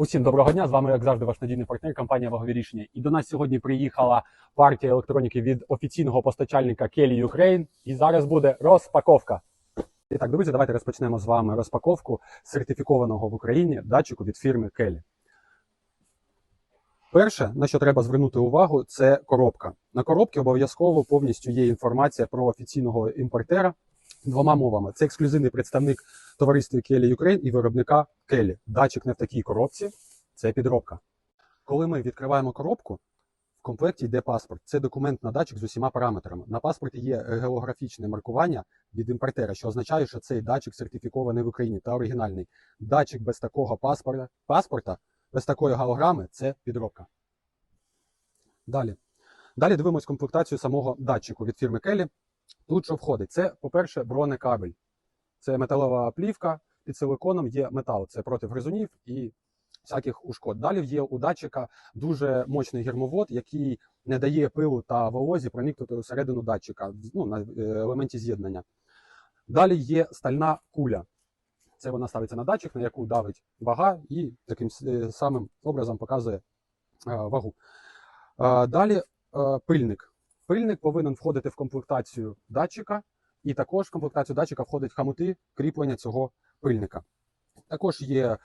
Усім доброго дня! З вами, як завжди, ваш надійний партнер, компанія Вагові рішення. І до нас сьогодні приїхала партія електроніки від офіційного постачальника Kelly Ukraine. І зараз буде розпаковка. І так, друзі, давайте розпочнемо з вами розпаковку сертифікованого в Україні датчику від фірми Kelly. Перше, на що треба звернути увагу, це коробка. На коробці обов'язково повністю є інформація про офіційного імпортера двома мовами. Це ексклюзивний представник товариства Kelly Ukraine і виробника Kelly. Датчик не в такій коробці, це підробка. Коли ми відкриваємо коробку, в комплекті йде паспорт. Це документ на датчик з усіма параметрами. На паспорті є географічне маркування від імпортера, що означає, що цей датчик сертифікований в Україні та оригінальний. Датчик без такого паспорта, паспорта без такої голограми це підробка. Далі. Далі дивимось комплектацію самого датчику від фірми Kelly. Тут що входить? Це, по-перше, бронекабель. Це металова плівка під силиконом, є метал. Це проти гризунів і всяких ушкод. Далі є у датчика дуже мощний гермовод, який не дає пилу та волозі проникнути всередину датчика ну, на е, елементі з'єднання. Далі є стальна куля. Це вона ставиться на датчик, на яку давить вага, і таким е, самим образом показує е, вагу. Далі е, пильник. Пильник повинен входити в комплектацію датчика, і також в комплектацію датчика входять хамути кріплення цього пильника. Також є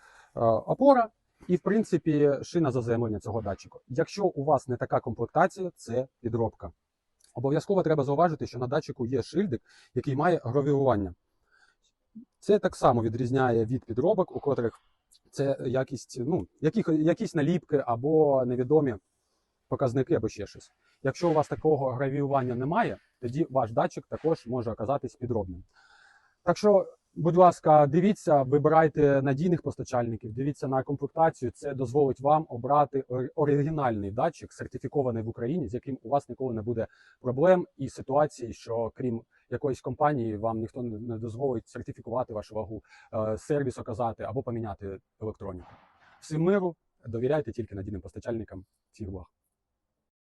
опора і, в принципі, шина заземлення цього датчика. Якщо у вас не така комплектація, це підробка. Обов'язково треба зауважити, що на датчику є шильдик, який має гравірування. Це так само відрізняє від підробок, у котрих це якість, ну, яких, якісь наліпки або невідомі показники або ще щось. Якщо у вас такого гравіювання немає, тоді ваш датчик також може оказатись підробним. Так що, будь ласка, дивіться, вибирайте надійних постачальників, дивіться на комплектацію. Це дозволить вам обрати ор- оригінальний датчик, сертифікований в Україні, з яким у вас ніколи не буде проблем і ситуації, що крім якоїсь компанії вам ніхто не дозволить сертифікувати вашу вагу, е, сервіс оказати або поміняти електроніку. Всім миру, довіряйте тільки надійним постачальникам. цих благ.